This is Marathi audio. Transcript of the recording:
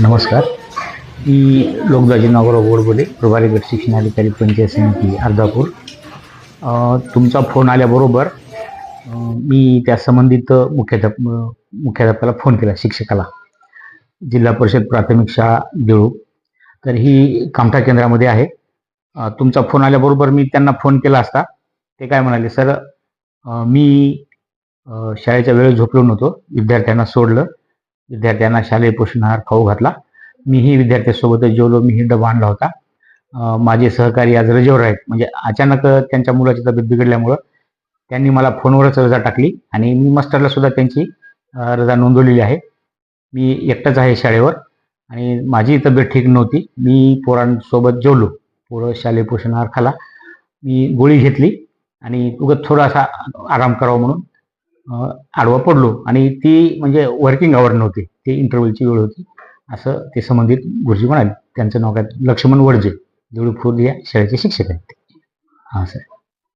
नमस्कार. मी लोकदाजी नगराव बोडबोले प्रभारी गट शिक्षणाधिकारी पंचायत समिती अर्धापूर. तुमचा फोन आल्याबरोबर मी त्या संबंधित मुख्याध्याप मुख्याध्यापकाला फोन केला शिक्षकाला. जिल्हा परिषद प्राथमिक शाळा देऊळ. तर ही कामठा केंद्रामध्ये आहे. तुमचा फोन आल्याबरोबर मी त्यांना फोन केला असता. ते काय म्हणाले सर मी शाळेच्या वेळेस झोपलो नव्हतो. विद्यार्थ्यांना सोडलं. विद्यार्थ्यांना शालेय पोषण आहार खाऊ घातला. मीही विद्यार्थ्यांसोबतच जेवलो. मीही डबा आणला होता. माझे सहकारी आज रजेवर आहेत. म्हणजे अचानक त्यांच्या मुलाची तब्येत बिघडल्यामुळं त्यांनी मला फोनवरच रजा टाकली आणि मी मास्टरला सुद्धा त्यांची रजा नोंदवलेली आहे. मी एकटाच आहे शाळेवर आणि माझी तब्येत ठीक नव्हती. मी पोरांसोबत जेवलो. पोरं शालेय पोषण आहार खाला. मी गोळी घेतली आणि उगत थोडासा आराम करावा म्हणून आडवा पडलो आणि ती म्हणजे वर्किंग आवर नव्हती. ती इंटरव्ह्यूची वेळ होती. असं ते संबंधित गुरुजी म्हणाले त्यांचं नाव काय? लक्ष्मण वडजे. देऊळखुर्द फुल या शाळेचे शिक्षक आहेत. हां सर.